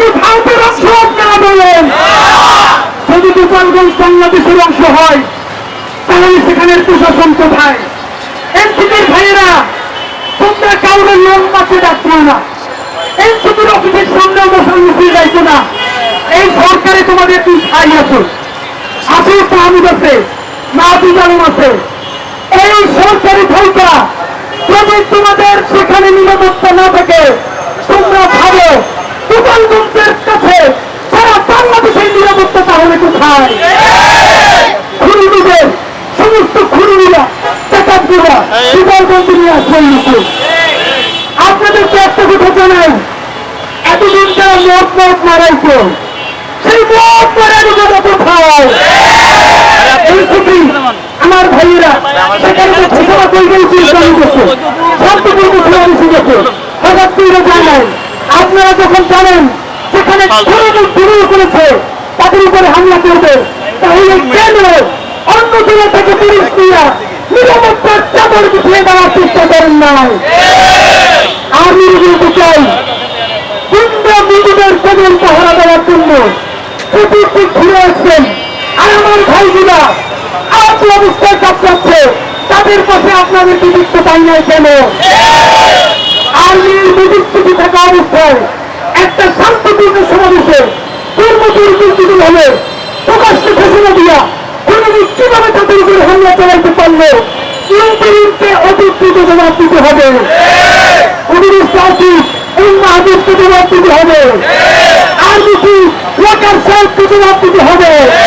কি ভারতের অংশ আপনারা বলেন যদি গোপালগঞ্জ বাংলাদেশের অংশ হয়, তাহলে সেখানের প্রশাসন কোথায়? এনসিপির ভাইয়েরা, তোমরা কাউরে লোন পাচ্ছে ডাকছো না। এনসিপির অফিসের সামনে বসার মুখিয়ে যাইছো না। এই সরকারে তোমাদের দুই ভাই আছে। আছে তাহমিদ আছে মাহবুব আলম আছে। এই সরকারি ভাইটা যদি তোমাদের সেখানে নিরাপত্তা না থাকে, তোমরা ভাবো গোপালগঞ্জের কাছে সারা বাংলাদেশের নিরাপত্তা তাহলে কোথায়? খুনিদের সমস্ত খুনিরা চেকাপগুলা গোপালগঞ্জ নিয়ে আসবেন নাকি আপনাদেরকে একটা কথা জানাই, এতদিন যারা মত মত মারাইছো সেই মত মারানো কথা কোথায়? আমার ভাইয়েরা, সেখানে তো করে গেছে ইসলামী দেশে শান্তিপূর্ণ ঘোষণা গেছে হঠাৎ করে জানাই আপনারা যখন জানেন সেখানে শুরু করেছে তাদের উপরে হামলা করবে। তাহলে কেন অন্য জেলা থেকে পুলিশ দিয়া নিরাপত্তার চাদর পিছিয়ে দেওয়ার চেষ্টা করেন নাই? আমি বলতে চাই গুন্ডা মুজিবের কবল পাহারা দেওয়ার জন্য চতুর্দিক ঘুরে আসছেন আর আমার ভাইগুলা আজ অবস্থায় কাপড়াচ্ছে তাদের পাশে আপনাদের বিদিক্ত পাই নাই কেন? আর্মির বিদিক্তি থাকা অবস্থায় একটা শান্তিপূর্ণ সমাবেশে কর্মদুর্নীতি হলে প্রকাশ্যে ঘোষণা দিয়া কোনদিন কীভাবে তাদের উপরে হামলা চালাইতে পারল অতিরিক্ত দিতে হবে। হবে। আর হবে।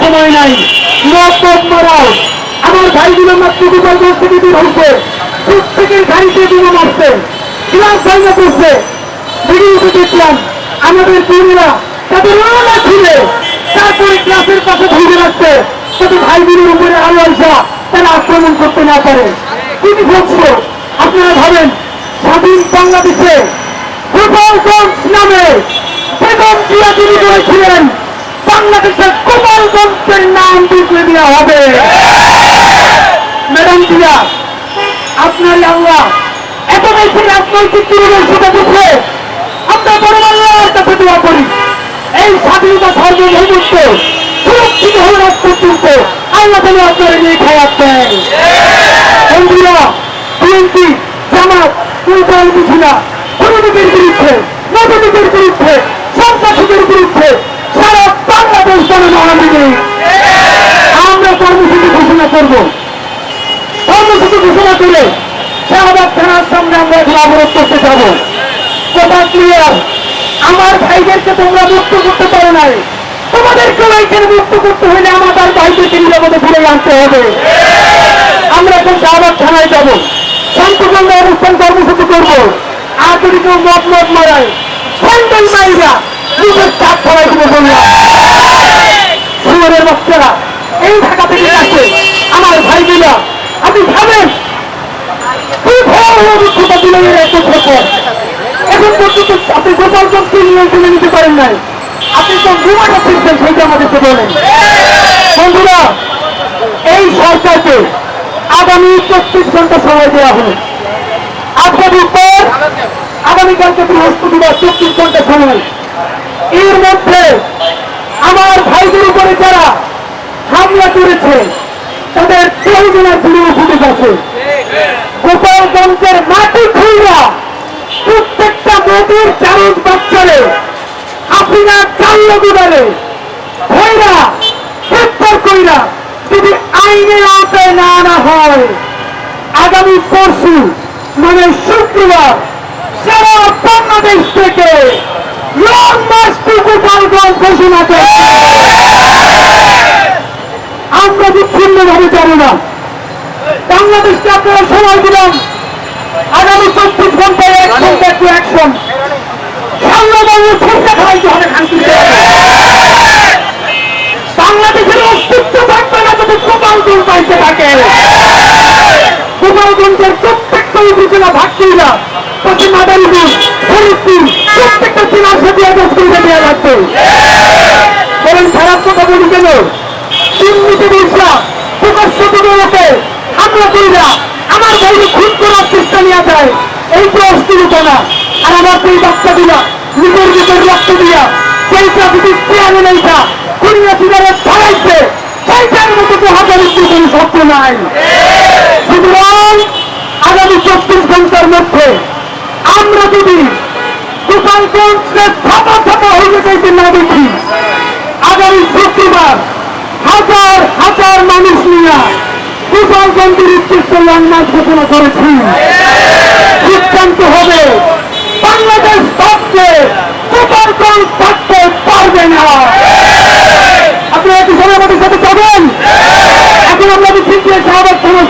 সময় নাই। মত ভাইগুলো মাত্র গোপালগঞ্জ থেকে বের হয়েছে প্রত্যেকের গাড়িতে বোমা মারছে ক্লাস ভাইনা করছে ভিডিওতে দেখলাম, আমাদের বোনেরা তাদের ওলা ছিঁড়ে তারপরে ক্লাসের পাশে ধরে রাখছে। তাদের ভাইগুলোর উপরে আলো আসা তারা আক্রমণ করতে না পারে। তিনি বলছো আপনারা ভাবেন, স্বাধীন বাংলাদেশে গোপালগঞ্জ নামে বেগম জিয়া তিনি করেছিলেন। বাংলাদেশের গোপালগঞ্জের নাম বদলে দেওয়া হবে। ম্যাডাম জিয়া, আপনার আল্লাহ এত বেশি রাজনৈতিক দূরদর্শিতা দিচ্ছে আমরা বড় আল্লাহর কাছে দোয়া করি। এই স্বাধীনতা সার্বভৌমত্ব সুরক্ষিত হয়ে রাখ পর্যন্ত আল্লাহ যেন আপনারা নিয়ে খাওয়াত দেন বন্ধুরা, বিএনপি, জামাত উল্টাল মিছিলা শ্রমিকের বিরুদ্ধে নবনীদের বিরুদ্ধে, সন্ত্রাসীদের বিরুদ্ধে সারা বাংলাদেশ জনগণ আমরা কর্মসূচি ঘোষণা করব। কর্মসূচি ঘোষণা করে শাহবাগ থানার সামনে আমরা এখন অবরোধ করতে যাব কথা ক্লিয়ার আমার ভাইদেরকে তোমরা মুক্ত করতে পারো নাই তোমাদেরকেও এইখানে মুক্ত করতে হলে আমাদের ভাইদেরকে নিরাপদে ফিরে আনতে হবে আমরা এখন শাহবাগ থানায় যাব শান্তপূর্ণ অবস্থান কর্মসূচি করব আর যদি কেউ মত মত মারায় স্যান্ডেল মাইরা নিজের চাপ ছড়াই দিব বললাম এই ঢাকা থেকে আসে আমার ভাইগুলা আপনি বন্ধুরা, এই সরকারকে আগামী চব্বিশ ঘণ্টা সময় দেওয়া হলো। আজকের পর আগামীকালকে বৃহস্পতিবার চব্বিশ ঘণ্টা সময়। এর মধ্যে আমার ভাইদের উপরে যারা হামলা করেছে তাদের প্রয়োজনের ভিডিও ফুটেজ আছে গোপালগঞ্জের মাটি খুঁড়া প্রত্যেকটা নদীর চারুজ বাচ্চারে, হাসিনা চাল্ল গুদারে ভৈরা গ্রেপ্তার কইরা যদি আইনের আওতায় না আনা হয়, আগামী পরশু মানে শুক্রবার, সারা বাংলাদেশ থেকে লং মার্চ টু গোপালগঞ্জ ঘোষণা করছে। আমরা বিচ্ছিন্ন ভাবে জানি না। বাংলাদেশকে আপনারা সময় দিলাম। আগামী চব্বিশ ঘন্টায় এক ঘণ্টা টু অ্যাকশন শান্তিতে বাংলাদেশের অস্তিত্ব থাকবে না যদি পাইতে থাকে। প্রত্যেকটা উপজেলা ভাগছিলা পাশে মাদারীপুর ফরিদপুর, প্রত্যেকটা জেলার সাথে দেওয়া লাগবে বলেন খারাপ কথা বলি কেন আমার ভাইকে খুন করার চেষ্টা নেওয়া যায়। এই অস্থিরতা না। আর আমার সেই বাচ্চাগুলা নিজের ভিতর রক্ত দিয়া সেই প্রাকৃতিক চেয়ারে নেইটা কুড়িয়া সিগারেট ধরাইছে সেইটার মতো তো হাজারের কোনো মধ্যে আমরা যদি গোপালগঞ্জে ছাপা ছাপা হয়ে যেতে না দেখি আগামী শুক্রবার হাজার হাজার মানুষ নিয়ে গোপালগঞ্জের উদ্দেশ্যে লংমার্চ ঘোষণা করেছি। সিদ্ধান্ত হবে, বাংলাদেশ থাকতে গোপালগঞ্জ থাকতে পারবে না। আপনারা কি সভাপতির সাথে যাবেন? এখন আমরা মিছিল দিয়ে